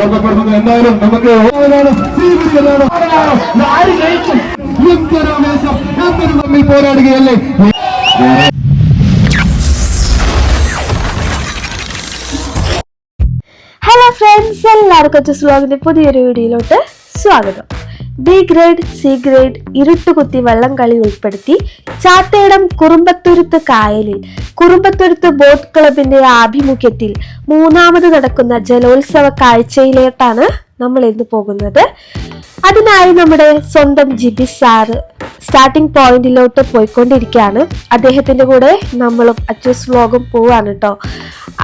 ഓർമ്മപ്പെടുന്നത് എന്തായാലും നമുക്ക് എന്തൊരു ആവേശം? എന്തൊരു തമ്മിൽ പോരാടുകയല്ലേ? ഹലോ ഫ്രണ്ട്സ് എല്ലാവർക്കും വ്ലോഗിന്റെ പുതിയൊരു വീഡിയോയിലോട്ട് സ്വാഗതം. ബി ഗ്രേഡ് സി ഗ്രേഡ് ഇരുട്ടുകുത്തി വള്ളം കളി ഉൾപ്പെടുത്തി ചാത്തേടം കുറുമ്പത്തുരുത്ത് കായലിൽ കുറുമ്പത്തുരുത്ത് ബോട്ട് ക്ലബിന്റെ ആഭിമുഖ്യത്തിൽ മൂന്നാമത് നടക്കുന്ന ജലോത്സവ കാഴ്ചയിലേട്ടാണ് നമ്മൾ ഇന്ന് പോകുന്നത്. അതിനായി നമ്മുടെ സ്വന്തം ജിബി സാറ് സ്റ്റാർട്ടിംഗ് പോയിന്റിലോട്ട് പോയിക്കൊണ്ടിരിക്കുകയാണ്. അദ്ദേഹത്തിന്റെ കൂടെ നമ്മളും അച്ചൂസ് വ്ലോഗും പോവാണ് കേട്ടോ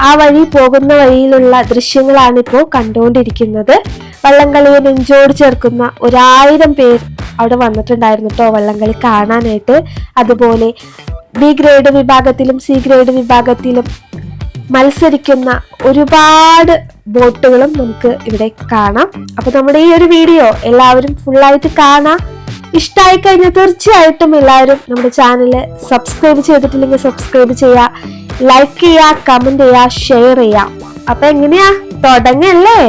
ആ വഴി പോകുന്ന വഴിയിലുള്ള ദൃശ്യങ്ങളാണ് ഇപ്പോൾ കണ്ടുകൊണ്ടിരിക്കുന്നത്. വള്ളംകളിയെ നെഞ്ചോട് ചേർക്കുന്ന ഒരായിരം പേർ അവിടെ വന്നിട്ടുണ്ടായിരുന്നു കേട്ടോ വള്ളംകളി കാണാനായിട്ട്. അതുപോലെ ബി ഗ്രേഡ് വിഭാഗത്തിലും സി ഗ്രേഡ് വിഭാഗത്തിലും മത്സരിക്കുന്ന ഒരുപാട് ബോട്ടുകളും നമുക്ക് ഇവിടെ കാണാം. അപ്പൊ നമ്മുടെ ഈ ഒരു വീഡിയോ എല്ലാവരും ഫുള്ളായിട്ട് കാണാം. ഇഷ്ടമായി കഴിഞ്ഞാൽ തീർച്ചയായിട്ടും എല്ലാവരും നമ്മുടെ ചാനൽ സബ്സ്ക്രൈബ് ചെയ്തിട്ടില്ലെങ്കിൽ സബ്സ്ക്രൈബ് ചെയ്യുക ലൈക്ക് ചെയ്യുക കമന്റ് ചെയ്യുക ഷെയർ ചെയ്യുക. അപ്പൊ എങ്ങനെയാ? തുടങ്ങല്ലേ?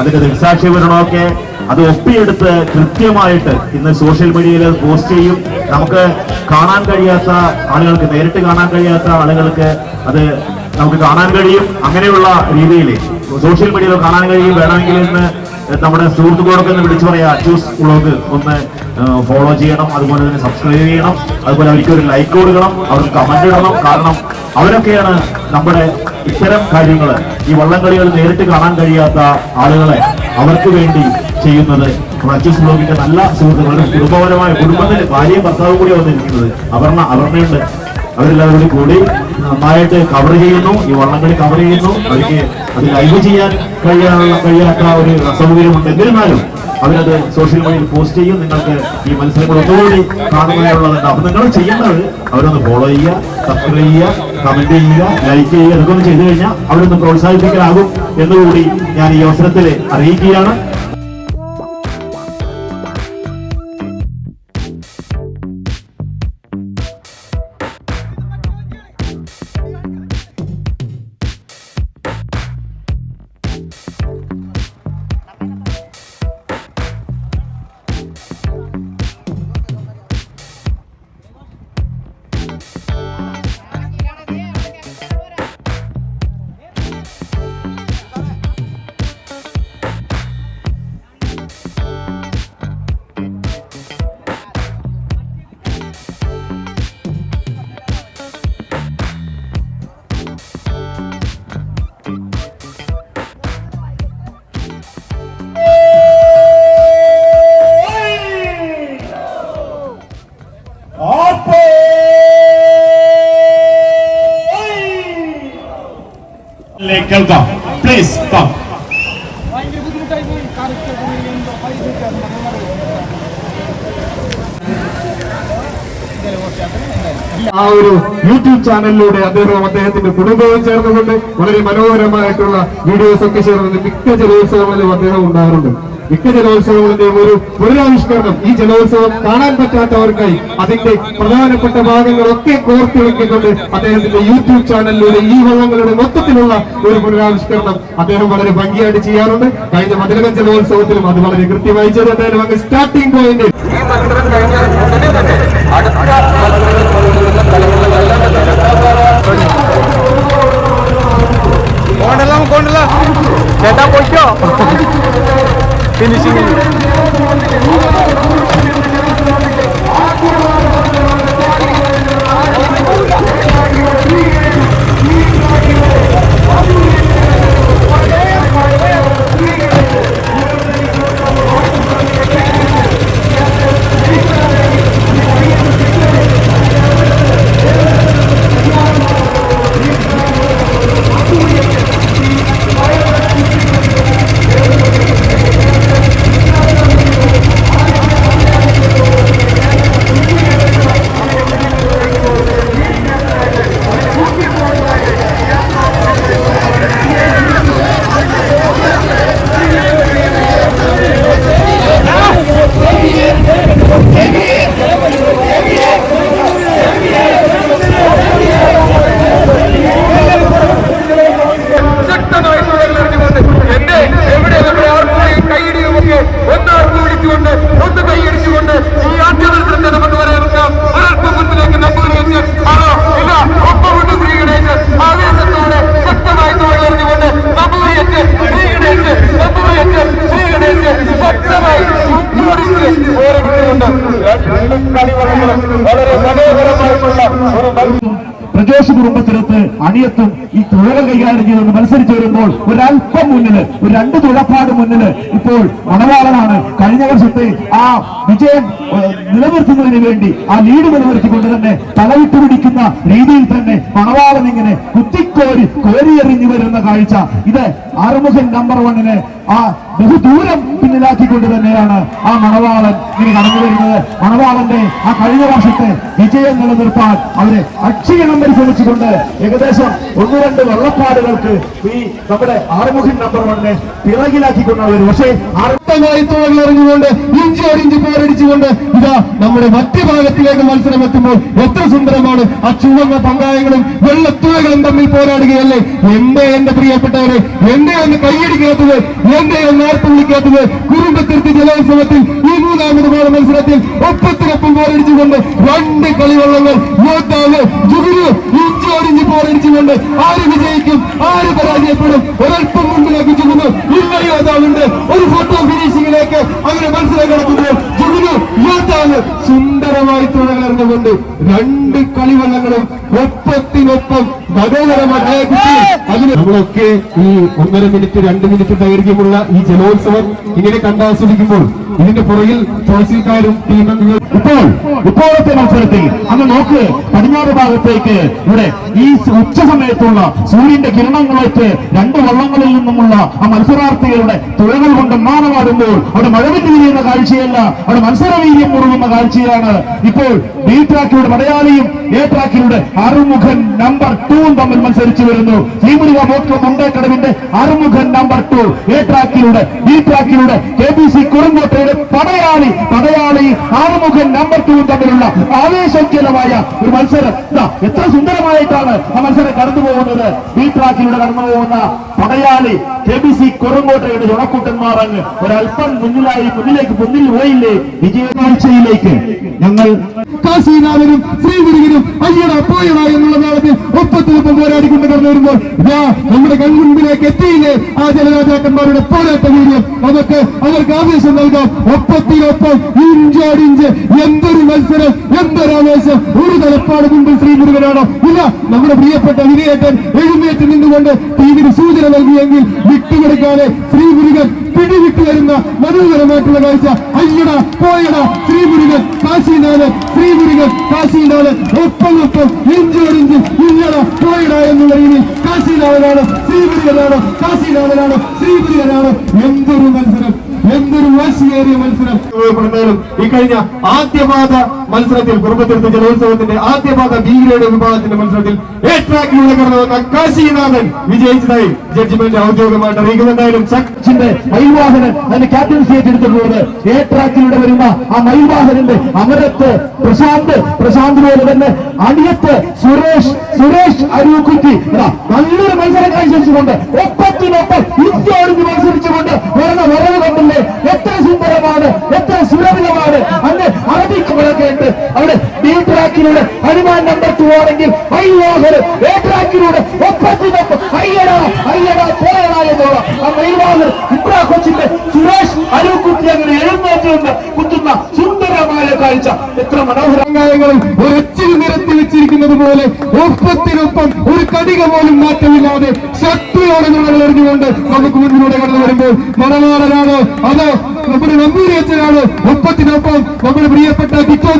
അതിന്റെ ദൃക്സാക്ഷി വിവരണമൊക്കെ അത് ഒപ്പിയെടുത്ത് കൃത്യമായിട്ട് ഇന്ന് സോഷ്യൽ മീഡിയയിൽ പോസ്റ്റ് ചെയ്യും. നമുക്ക് കാണാൻ കഴിയാത്ത ആളുകൾക്ക് നേരിട്ട് കാണാൻ കഴിയാത്ത ആളുകൾക്ക് അത് നമുക്ക് കാണാൻ കഴിയും. അങ്ങനെയുള്ള രീതിയിൽ സോഷ്യൽ മീഡിയയിൽ കാണാൻ കഴിയും. വേണമെങ്കിൽ ഇന്ന് നമ്മുടെ സുഹൃത്തുക്കളൊക്കെ ഒന്ന് വിളിച്ചു പറയാ. ചൂസ് വ്ളോഗ് ഒന്ന് ഫോളോ ചെയ്യണം. അതുപോലെ തന്നെ സബ്സ്ക്രൈബ് ചെയ്യണം. അതുപോലെ അവർക്ക് ഒരു ലൈക്ക് കൊടുക്കണം. അവർക്ക് കമന്റ് ഇടണം. കാരണം അവരൊക്കെയാണ് നമ്മുടെ ഇത്തരം കാര്യങ്ങൾ ഈ വള്ളംകളികൾ നേരിട്ട് കാണാൻ കഴിയാത്ത ആളുകളെ അവർക്ക് വേണ്ടി ചെയ്യുന്നത് അച്ചൂസ് ബ്ലോഗിന്റെ നല്ല സുഹൃത്തുക്കളുടെ കുടുംബപരമായ കുടുംബത്തിൽ ഭാര്യയും ഭർത്താവും കൂടി വന്നിരിക്കുന്നത് അവർണ അവർണയുണ്ട് അവരെല്ലാവരും കൂടി നന്നായിട്ട് കവർ ചെയ്യുന്നു. ഈ വള്ളംകളി കവർ ചെയ്യുന്നു. അവർക്ക് അത് ലൈവ് ചെയ്യാൻ കഴിയാനുള്ള കഴിയാത്ത ഒരു അസൗകര്യമുണ്ട് എന്നിരുന്നാലും അവരത് സോഷ്യൽ മീഡിയയിൽ പോസ്റ്റ് ചെയ്യും. നിങ്ങൾക്ക് ഈ മത്സരങ്ങൾ ഒന്നുകൂടി കാണുന്നതിനുള്ളതുണ്ട് അപ്പൊ നിങ്ങൾ ചെയ്യുന്നത് അവരൊന്ന് ഫോളോ ചെയ്യുക സബ്സ്ക്രൈബ് ചെയ്യുക കമന്റ് ചെയ്യുക ലൈക്ക് ചെയ്യുക ഇതൊക്കെ ചെയ്തു കഴിഞ്ഞാൽ അവിടെ ഒന്ന് പ്രോത്സാഹിപ്പിക്കാനാകും എന്നുകൂടി ഞാൻ ഈ അവസരത്തിൽ അറിയിക്കുകയാണ്. കേൾക്കാം. പ്ലീസ് കം ആ ഒരു യൂട്യൂബ് ചാനലിലൂടെ അദ്ദേഹം അദ്ദേഹത്തിന്റെ കുടുംബവും ചേർന്നുകൊണ്ട് വളരെ മനോഹരമായിട്ടുള്ള വീഡിയോസ് ഒക്കെ ചേർന്നുകൊണ്ട് മിക്ക ജലോത്സവങ്ങളിലും അദ്ദേഹം ഉണ്ടാകാറുണ്ട് മിക്ക ജലോത്സവങ്ങളുടെയും ഒരു പുനരാവിഷ്കരണം ഈ ജലോത്സവം കാണാൻ പറ്റാത്തവർക്കായി അതിന്റെ പ്രധാനപ്പെട്ട ഭാഗങ്ങളൊക്കെ കോർത്തിണക്കിക്കൊണ്ട് അദ്ദേഹത്തിന്റെ യൂട്യൂബ് ചാനലിലൂടെ ഈ വള്ളങ്ങളുടെ മൊത്തത്തിലുള്ള ഒരു പുനരാവിഷ്കരണം അദ്ദേഹം വളരെ ഭംഗിയായിട്ട് ചെയ്യാറുണ്ട്. കഴിഞ്ഞ മതിലകം ജലോത്സവത്തിലും അത് വളരെ കൃത്യമായി ചെയ്ത്. അദ്ദേഹം അങ്ങ് സ്റ്റാർട്ടിംഗ് പോയിന്റ് കൊണ്ടല്ല കൊണ്ടല്ല ചേട്ടാ പൊയ്ക്കോ? finishing തുഴകൾ നിന്ന് മത്സരിച്ചു വരുമ്പോൾ ഒരല്പം മുന്നിൽ ഒരു രണ്ട് തുഴപ്പാട് മുന്നിൽ ഇപ്പോൾ മണവാളനാണ്. കഴിഞ്ഞ വർഷത്തെ ആ വിജയം നിലനിർത്തുന്നതിന് വേണ്ടി ആ ലീഡ് നിലനിർത്തിക്കൊണ്ട് തന്നെ തലവിട്ട് പിടിക്കുന്ന രീതിയിൽ തന്നെ മണവാളൻ ഇങ്ങനെ കുത്തിക്കോരി കോരിയെറിഞ്ഞു വരുന്ന കാഴ്ച. ഇത് ആറുമുഖൻ നമ്പർ വണ്ണിന് ആ ബഹുദൂരം പിന്നിലാക്കിക്കൊണ്ട് തന്നെയാണ് ആ മണവാളൻ ഇനി കടന്നു വരുന്നത് മണവാളന്റെ ആ കഴിഞ്ഞ വർഷത്തെ വിജയം നിലനിർത്താൻ അവരെ അക്ഷീണം പരിശ്രമിച്ചുകൊണ്ട് ഏകദേശം ഒന്ന് രണ്ട് വെള്ളപ്പാടുകൾക്ക് ഈ നമ്മുടെ ആറുമുഖൻ നമ്പർ വണ്ണിനെ പിറകിലാക്കിക്കൊണ്ടാണ് വരും പക്ഷേ അർത്ഥമായി ശക്തമായി തുഴകൾ ഇഞ്ചി ഇഞ്ചോടിഞ്ച് പോരടിച്ചുകൊണ്ട് ഇതാ നമ്മുടെ മറ്റു ഭാഗത്തിലേക്ക് മത്സരം എത്തുമ്പോൾ എത്ര സുന്ദരമാണ്. ആ ചുവന്ന പങ്കായങ്ങളും വെള്ളത്തുഴകളും തമ്മിൽ പോരാടുകയല്ലേ. എന്റെ എന്റെ പ്രിയപ്പെട്ടവരെ എന്റെ ഒന്ന് കൈയടിക്കാത്തത് എന്റെ ഒന്ന് ആർത്തു വിളിക്കാത്തത് കുടുംബത്തിരുത്തി ജലോത്സവത്തിൽ ഈ മൂന്നാമത് മത്സരത്തിൽ ഒപ്പത്തിനൊപ്പം പോരടിച്ചുകൊണ്ട് രണ്ട് കളിവള്ളങ്ങൾ യോദ്ധാവ് ജുഗുരു ഇഞ്ചോടിഞ്ച് പോരടിച്ചുകൊണ്ട് ആര് വിജയിക്കും ആര് പരാജയപ്പെടും? ഒരൽപ്പം മുമ്പിലേക്ക് ചുമന്നു ഇല്ല യോദ്ധാവുണ്ട് ഒരു ഫോട്ടോ ഫിനിഷിംഗിലേക്ക് അങ്ങനെ കിടക്കുന്നു ജുഗുരു യോദ്ധാവ് സുന്ദരമായി തുഴകലർന്നുകൊണ്ട് രണ്ട് കളിവള്ളങ്ങളും ഒപ്പത്തിനൊപ്പം മനോഹരമായ കുട്ടി. അതിന് നമ്മളൊക്കെ ഈ ഒന്നര മിനിറ്റ് രണ്ട് മിനിറ്റ് ദൈർഘ്യമുള്ള ഈ ജലോത്സവം ഇങ്ങനെ കണ്ടാസ്വദിക്കുമ്പോൾ ഇതിന്റെ പുറകിൽ തുളസിക്കാരും ടീമംഗങ്ങളും ഇപ്പോൾ ഇപ്പോഴത്തെ മത്സരത്തിൽ അങ്ങ് നോക്ക് പടിഞ്ഞാറ് ഭാഗത്തേക്ക് ഇവിടെ ഈ ഉച്ച സമയത്തുള്ള സൂര്യന്റെ കിരണങ്ങളേറ്റ് രണ്ട് വള്ളങ്ങളിൽ നിന്നുമുള്ള ആ മത്സരാർത്ഥികളുടെ തുഴകൾ കൊണ്ട് മാനമാടുമ്പോൾ അവിടെ മഴവിട്ട് വീഴുന്ന കാഴ്ചയല്ല അവിടെ മത്സരവീര്യം മുറുകുന്ന കാഴ്ചയാണ്. ഇപ്പോൾ ബി ട്രാക്കിലൂടെ മലയാളിയും എ ട്രാക്കിലൂടെ അറുമുഖൻ നമ്പർ ടൂവും തമ്മിൽ മത്സരിച്ചു വരുന്നു. ശ്രീമുരുക മോട്ടോ മുണ്ടേക്കടവിന്റെ അറുമുഖൻ നമ്പർ ടു എ ട്രാക്കിലൂടെ ബി ട്രാക്കിലൂടെ കെ ബി സി കുറുങ്കോട്ടയുടെ പടയാളി പടയാളി ആറുമുഖൻ നമ്പർ ടു തമ്മിലുള്ള ആവേശോജ്വലമായ ഒരു മത്സരം. എത്ര സുന്ദരമായിട്ടാണ് ആ മത്സരം കടന്നു പോകുന്നത് ബി ട്രാക്കിലൂടെ കടന്നു പോകുന്ന പടയാളി കെ ബി സി കുറുങ്കോട്ടയുടെ ജോണക്കൂട്ടന്മാർ അങ്ങ് ഒരല്പം മുന്നിലായി മുന്നിലേക്ക് മുന്നിൽ പോയില്ലേ? വിജയകാഴ്ചയിലേക്ക് ഞങ്ങൾ കാശീനാഥനും ശ്രീഗുരുവിനും അയ്യട പോയട എന്നുള്ള നാളത്തിൽ ഒപ്പത്തിനൊപ്പം പോരാടിക്കൊണ്ട് കടന്നു വരുമ്പോൾ നമ്മുടെ കൺമുൻപിലേക്ക് എത്തിയില്ലേ? ആ ജനരാജാക്കന്മാരുടെ പോരാട്ട വീര്യം. നമുക്ക് അവർക്ക് ആവേശം നൽകാം. ഒപ്പത്തിനൊപ്പം ഇഞ്ചോടിഞ്ച് എന്തൊരു മത്സരം എന്തൊരു ആവേശം ഒരു തലപ്പാട് മുമ്പിൽ ശ്രീഗുരുവനാണോ ഇല്ല നമ്മുടെ പ്രിയപ്പെട്ട വിനയേട്ടൻ എഴുന്നേറ്റ് നിന്നുകൊണ്ട് ടീമിന് സൂചന നൽകിയെങ്കിൽ വിട്ടുകൊടുക്കാതെ ശ്രീമുരുകൻ പിടിവിട്ട് വരുന്ന മനോഹരമായിട്ടുള്ള കാഴ്ച. അയ്യട പോയട ശ്രീമുരുകൻ കാശിനാഥൻ ശ്രീമുരുകൻ കാശിനാഥൻ. ഒപ്പം ഒപ്പം ഇഞ്ചോടിഞ്ച് ഇല്ലട പോയട എന്നുള്ള രീതിയിൽ കാശിനാഥനാണ് ശ്രീമുരുകനാണ് കാശിനാഥനാണ് ശ്രീമുരുകനാണ്. എന്തൊരു മത്സരം. എന്തൊരു വാശിയേറിയ മത്സരം. ഉപയോഗപ്പെടുന്നതിലും ഈ കഴിഞ്ഞ ആദ്യപാദ മത്സരത്തിൽ കുടുംബത്തിരുത്ത ജലോത്സവത്തിന്റെ ആദ്യപാദ ബി ഗ്രേഡ് വിഭാഗത്തിന്റെ മത്സരത്തിൽ എ ട്രാക്കിലൂടെ കടന്നു വന്ന കാശിനാഥൻ വിജയിച്ചതായി ജഡ്ജിമെന്റ് ഔദ്യോഗികമായിട്ട് അറിയിക്കുന്നുണ്ടായാലും സച്ചിന്റെ മയിൽവാഹനൻ അതിന്റെ ക്യാപ്റ്റൻസി ഏറ്റെടുത്തിട്ടുള്ളത് എ ട്രാക്കിലൂടെ വരുന്ന ആ മയിൽവാഹനന്റെ അമരത്ത് പ്രശാന്ത്. പ്രശാന്ത് പോലെ തന്നെ അണിയത്ത് സുരേഷ് സുരേഷ് അരൂക്കുറ്റി. നല്ലൊരു മത്സരം കാഴ്ചവെച്ചുകൊണ്ട് ഒപ്പത്തിനൊപ്പം ഇന്ത്യ ഒഴിഞ്ഞ് മത്സരിച്ചുകൊണ്ട് വരുന്ന വരവ് കണ്ടില്ലേ എത്ര സുന്ദരമാണ് എത്ര സുരഭിതമാണ്. അന്ന് അറബിക്കുകളൊക്കെ ഉണ്ട് അവിടെ ബി ട്രാക്കിലൂടെ ഹനുമാൻ നമ്പർ ടു ആണെങ്കിൽ മയിൽവാഹനൻ എ ട്രാക്കിലൂടെ ഒപ്പത്തിനൊപ്പം അയ്യടാ അയ്യടാ പോയടാ എന്നുള്ള ആ മയിൽവാഹൻ ഇബ്രാ കൊച്ചിന്റെ സുരേഷ് അരൂക്കുറ്റി അങ്ങനെ എഴുന്നേറ്റുകൊണ്ട് കുത്തുന്ന സുന്ദരമായ കാഴ്ച. എത്ര മനോഹരങ്ങളും ഒരച്ചിൽ നിരത്തി വെച്ചിരിക്കുന്നത് പോലെ ഒപ്പത്തിനൊപ്പം ഒരു കടിക പോലും മാറ്റമില്ലാതെ ശക്തിയോടെ നിങ്ങൾ എറിഞ്ഞുകൊണ്ട് നമുക്ക് മുന്നിലൂടെ കടന്നു വരുമ്പോൾ മണവാളനാണോ അതോ നമ്മുടെ നമ്പൂരി അച്ഛനാണ്. ഒപ്പത്തിനൊപ്പം നമ്മുടെ പ്രിയപ്പെട്ട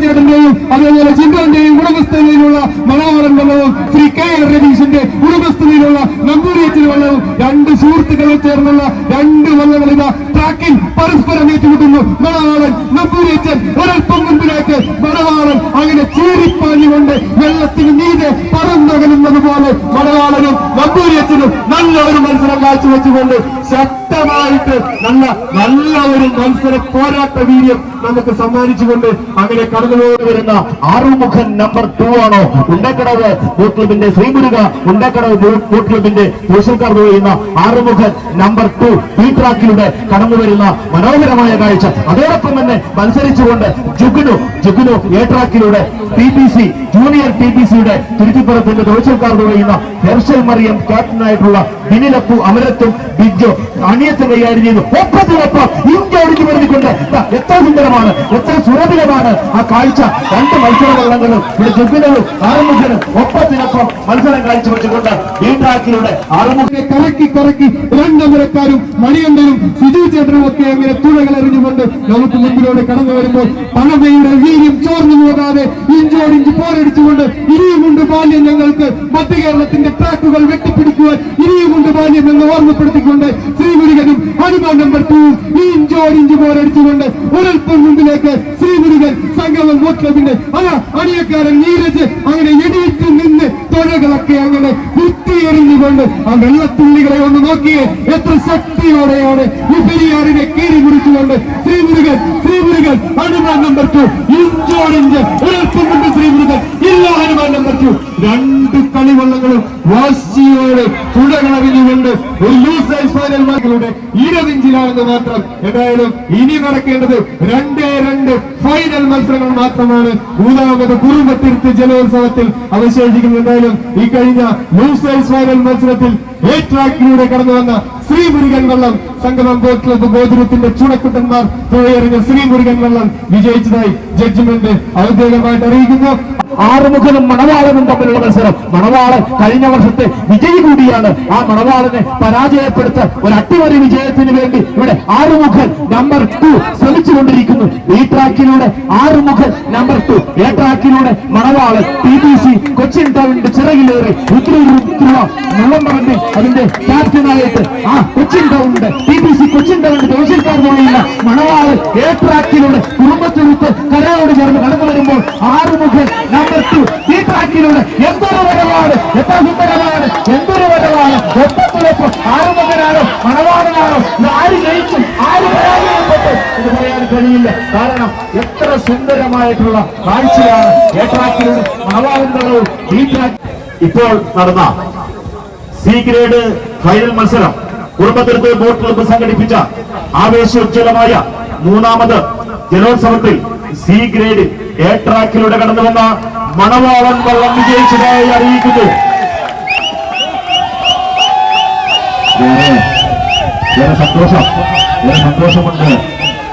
ചേട്ടന്റെയും അതേപോലെ ചിന്തന്റെയും ഉടമസ്ഥതയിലുള്ള മനോഹരൻ വള്ളവും ശ്രീ കെ ആർ രതീഷിന്റെ ഉടമസ്ഥതയിലുള്ള നമ്പൂരി അച്ഛൻ വള്ളവും രണ്ട് സുഹൃത്തുക്കളെ ചേർന്നുള്ള രണ്ട് വള്ളങ്ങൾ ഇതാ ട്രാക്കിൽ പരസ്പരം ഏറ്റുമുട്ടുന്നു. മണവാളൻ നമ്പൂരി അച്ഛൻ ഒരൽപ്പം മുമ്പിലേക്ക് മണവാളൻ അങ്ങനെ ചീറിപ്പാഞ്ഞുകൊണ്ട് വെള്ളത്തിന് നീതെ പറന്നകലുന്നത് പോലെ മണവാളനും നമ്പൂരിയച്ചനും നല്ല ഒരു മത്സരം കാഴ്ചവെച്ചുകൊണ്ട് ശക്തമായിട്ട് നല്ല നല്ല ഒരു മത്സര പോരാട്ട വീര്യം നമുക്ക് സമ്മാനിച്ചുകൊണ്ട് അങ്ങനെ കടന്നുപോയി വരുന്ന ആറുമുഖൻ നമ്പർ ടു ആണോ? ഉണ്ടക്കടവ് ബോട്ട് ക്ലബിന്റെ ശ്രീമുരുക ഉണ്ടക്കടവ് ബോട്ട് ക്ലബിന്റെ പുരുഷക്കാർ ചെയ്യുന്ന ആറുമുഖൻ നമ്പർ ടു ഈ ട്രാക്കിലൂടെ കടന്നു വരുന്ന മനോഹരമായ കാഴ്ച. അതോടൊപ്പം തന്നെ മത്സരിച്ചുകൊണ്ട് Jugunu Jugunu A ട്രാക്കിലൂടെ T P C junior T P സിയുടെ തിരുത്തിപ്പുറത്തിന്റെ തുഴച്ചിൽക്കാർ ചെയ്യുന്ന ഹെർഷൽ മറിയം ക്യാപ്റ്റനായിട്ടുള്ള ബിനിലപ്പു അമരത്തും ബിജോ അണിയത്ത് കൈകാര്യം ചെയ്തു. ഒപ്പത്തിനൊപ്പം ഇന്ത്യ ഒഴിഞ്ഞു വരുന്നിക്കൊണ്ട് എത്ര സുന്ദരമാണ് എത്ര സുരഭിതമാണ് ആ കാഴ്ച. രണ്ട് മത്സര വള്ളങ്ങളും ഇവിടെ ജഗ്ഗിനും ആറുമുഖനും ഒപ്പത്തിനൊപ്പം മത്സരം കാഴ്ചവെച്ചുകൊണ്ട് ഈ ട്രാക്കിലൂടെ ആറുമുഖനെ കറക്കി കറക്കി രണ്ടമരക്കാരും മണിയണ്ടനും സുജു ചേട്ടനും ഒക്കെ അങ്ങനെ തുഴകൾ എറിഞ്ഞുകൊണ്ട് നമുക്ക് മുമ്പിലൂടെ കടന്നു വരുമ്പോൾ പണമയുടെ വീര്യം ചോർന്നു പോകാതെ ഇഞ്ചോടിഞ്ച് പോരടിച്ചുകൊണ്ട് ഇനിയുമുണ്ട് ബാല്യം ഞങ്ങൾക്ക്. മധ്യ കേരളത്തിന്റെ ട്രാക്കുകൾ വെട്ടിപ്പിടിക്കുവാൻ ഇനിയുമുണ്ട് ബാല്യം എന്ന് ഓർമ്മപ്പെടുത്തിക്കൊണ്ട് ശ്രീമുരുകനും ഹനുമാൻ നമ്പർ ടു ഇഞ്ചോടിഞ്ച് പോരടിച്ചുകൊണ്ട് ഒരൽപ്പം മുമ്പിലേക്ക് ശ്രീമുരുകൻ സംഗമം മോക്ഷത്തിന്റെ അതാ അണിയക്കാരൻ നീരജ് അങ്ങനെ എണീറ്റ് നിന്ന് തുഴകളൊക്കെ അങ്ങനെ കുത്തിയെറിഞ്ഞുകൊണ്ട് ആ വെള്ളത്തുള്ളികളെ ഒന്ന് നോക്കിയേ എത്ര ശക്തിയോടെയാണ് ഈ പെരിയാറിനെ കീറി മുറിച്ചുകൊണ്ട് ശ്രീമുരുകൻ ശ്രീമുരുകൻ ഹനുമാൻ നമ്പർ ടു ഇഞ്ചോടിഞ്ച് ഒരൽപ്പം മുമ്പ് ശ്രീമുരുകൻ ഇല്ല ഹനുമാൻ നമ്പർ ടു. രണ്ട് കളിവള്ളങ്ങളും വാശിയോടെ തുഴകളറിഞ്ഞുകൊണ്ട് ഒരു ഇടവിഞ്ചിലാണെന്ന് മാത്രം എന്തായാലും ഇനി നടക്കേണ്ടത് രണ്ടേ രണ്ട് ഫൈനൽ മത്സരങ്ങൾ മാത്രമാണ്. മൂന്നാമത് കുറുമ്പത്തിരുത്ത് ജലോത്സവത്തിൽ അവശേഷിക്കുന്നത് എന്തായാലും ഈ കഴിഞ്ഞ ലൂസേഴ്സ് ഫൈനൽ മത്സരത്തിൽ എ ട്രാക്കിലൂടെ കടന്നു വന്ന ശ്രീമുരുകൻ വള്ളം സംഗമം ബോട്ട് ക്ലബ്ബ് ഗോപുരത്തിന്റെ ചുണക്കുട്ടന്മാർ തുഴയെറിഞ്ഞ ശ്രീമുരുകൻ വള്ളം വിജയിച്ചതായി ജഡ്ജ്മെന്റ് ഔദ്യോഗികമായിട്ട് അറിയിക്കുന്നു. ആറുമുഖനും മണവാളനും തമ്മിലുള്ള മത്സരം. മണവാളൻ കഴിഞ്ഞ വർഷത്തെ വിജയി കൂടിയാണ്. ആ മണവാളനെ പരാജയപ്പെടുത്ത ഒരു അട്ടിമറി വിജയത്തിന് വേണ്ടി ഇവിടെ ആറുമുഖൻ നമ്പർ ടു ശ്രമിച്ചുകൊണ്ടിരിക്കുന്നു. ഈ ട്രാക്കിലൂടെ ആറുമുഖൻ നമ്പർ ടു എ ട്രാക്കിലൂടെ മണവാളൻ ടി സി കൊച്ചിൻ ടൗണിന്റെ ചിറകിലേറി അതിന്റെ ക്യാപ്റ്റനായിട്ട് ആ കൊച്ചിൻ ടൗണിന്റെ ടി സി കൊച്ചിൻ ടൗണിന്റെ ജോഷിക്കാരനുള്ള മണവാളൻ എ ട്രാക്കിലൂടെ കുടുംബത്തിനൊത്ത് കരയോട് ചേർന്ന് കടന്നു വരുമ്പോൾ ആറുമുഖൻ നമ്പർ ടു ഈ ട്രാക്കിലൂടെ എന്തൊരു വരവാണ് എത്ര സുന്ദരമാണ് എന്തൊരു വരവാണ് ഒപ്പത്തിലൊപ്പം ആറുമുഖനാണോ മണവാളനാണോ ഇത് ആര് ജയിക്കും ആര് പരാജയപ്പെട്ടു എന്ന് പറയാൻ കഴിയില്ല കാരണം എത്ര സുന്ദരമായിട്ടുള്ള കാഴ്ചയാണ് ഈ ഇപ്പോൾ നടന്ന സി ഗ്രേഡ് ഫൈനൽ മത്സരം കുടുംബത്തിരുത്ത് ബോട്ട് ക്ലബ്ബ് സംഘടിപ്പിച്ച ആവേശോജ്വലമായ മൂന്നാമത് ജലോത്സവത്തിൽ സി ഗ്രേഡ് എ ട്രാക്കിലൂടെ കടന്നു വന്ന മണവാളൻ വള്ളം വിജയിച്ചതായി അറിയിക്കുന്നു. സന്തോഷം സന്തോഷമുണ്ട്.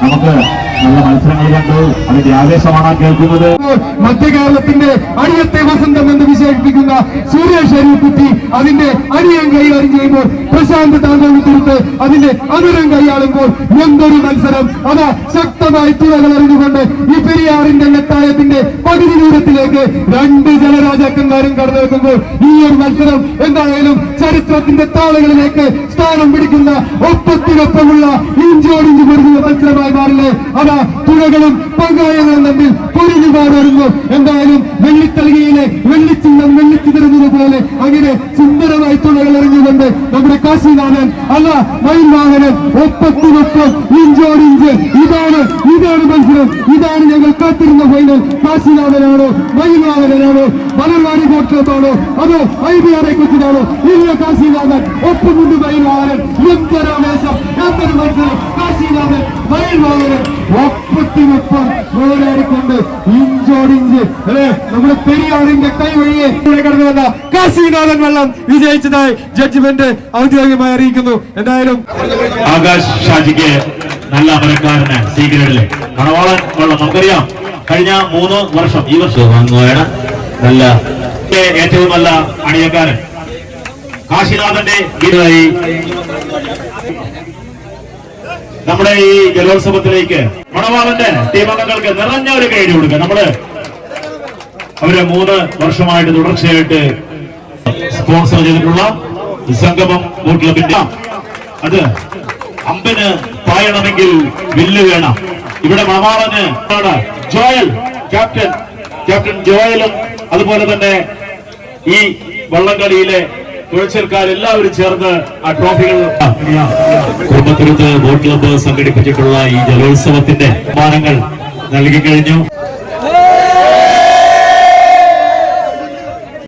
നമുക്ക് നല്ല മത്സരങ്ങൾ കണ്ടു. അതിന്റെ ആവേശമാണ് കേൾക്കുന്നത്. മധ്യ കേരളത്തിന്റെ അടിയത്തെ വസന്തം എന്ന് വിശേഷിപ്പിക്കുന്ന സുരേഷ് അരിക്കുട്ടി അതിന്റെ അടിയം കൈകാര്യം ചെയ്യുമ്പോൾ പ്രശാന്ത് താങ്കോളി തീർത്ത് അതിന്റെ അതിരം കൈയാളുമ്പോൾ എന്തൊരു മത്സരം. അതാ ശക്തമായി തുഴകൾ ഈ പെരിയാറിന്റെ നെത്തായത്തിന്റെ പകുതി ദൂരത്തിലേക്ക് രണ്ട് ജലരാജാക്കന്മാരും കടന്നു വെക്കുമ്പോൾ ഈ ഒരു മത്സരം എന്തായാലും ചരിത്രത്തിന്റെ താളുകളിലേക്ക് സ്ഥാനം പിടിക്കുന്ന ഒപ്പത്തിനൊപ്പമുള്ള ഇഞ്ചോടിഞ്ച് പൊരുതുന്ന മത്സരമായി മാറില്ലേ? അതാ തുഴകളും പങ്കായങ്ങളും തമ്മിൽ പൊരിഞ്ഞു മാറുന്നു എന്തായാലും വെള്ളിത്തളികയിലെ വെള്ളിച്ചിന്നം വെള്ളിച്ചിതറുന്നത് പോലെ അങ്ങനെ സുന്ദരമായി തുഴകൾ എറിഞ്ഞുകൊണ്ട് നമ്മുടെ കാശിനാഥൻ അല്ല മയിൽവാഹനൻ ഒപ്പത്തിനൊപ്പം ഇഞ്ചോടിഞ്ച് ഇതാണ് ഇതാണ് മത്സരം. ഇതാണ് ഞങ്ങൾ കാത്തിരുന്ന ഫൈനൽ കാശിനാഥനാണോ മയിൽവാഹനനാണോ മലർവാടി ബോട്ട് ക്ലബാണോ അതോ ഐ ബി ഐ കൊച്ചിനാണോ? ഇല്ല കാശിനാഥൻ ഒപ്പം കൊണ്ട് മയിൽവാഹനൻ. എന്തൊരാവേശം എന്തൊരു മത്സരം. കാശിനാഥൻ മയിൽവാഹനൻ ഒപ്പത്തിനൊപ്പം പോരാടിക്കൊണ്ട് ഇഞ്ചോടിഞ്ച് അല്ലെ നമ്മുടെ പെരിയാറിന്റെ കൈവഴിയെ ഇവിടെ കടന്നു വന്ന കാശിനാഥൻ വെള്ളം വിജയിച്ചതായി ജഡ്ജിമെന്റ് ഔദ്യോഗികമായി അറിയിക്കുന്നു. എന്തായാലും ആകാശ് ഷാജിക്ക് നല്ല അമരക്കാരന് സി ഗ്രേഡിലെ മണവാളൻ വെള്ളം നമുക്കറിയാം. കഴിഞ്ഞ മൂന്ന് വർഷം ഈ വർഷം. വാങ്ങുകയാണ് നല്ല ഏറ്റവും നല്ല അണിയക്കാരൻ. കാശിനാഥന്റെ ഗീതമായി. നമ്മുടെ ഈ ജലോത്സവത്തിലേക്ക് മണവാളന്റെ ടീമംഗങ്ങൾക്ക് നിറഞ്ഞ ഒരു കൈഡി കൊടുക്കുക. നമ്മൾ അവർ മൂന്ന് വർഷമായിട്ട് തുടർച്ചയായിട്ട് സ്പോൺസർ ചെയ്തിട്ടുള്ള സംഗമം ബോട്ട് ക്ലബിന്റെ അത് അമ്പന് പായണമെങ്കിൽ വില്ല് വേണം. ഇവിടെ മണവാളന് ജോയൽ ക്യാപ്റ്റൻ ക്യാപ്റ്റൻ ജോയലും അതുപോലെ തന്നെ ഈ വള്ളംകളിയിലെ തുഴച്ചിൽക്കാർ എല്ലാവരും ചേർന്ന് ആ ട്രോഫികൾ കുടുംബത്തിരുത്ത് ബോട്ട് ക്ലബ്ബ് സംഘടിപ്പിച്ചിട്ടുള്ള ഈ ജലോത്സവത്തിന്റെ സമ്മാനങ്ങൾ നൽകി കഴിഞ്ഞു.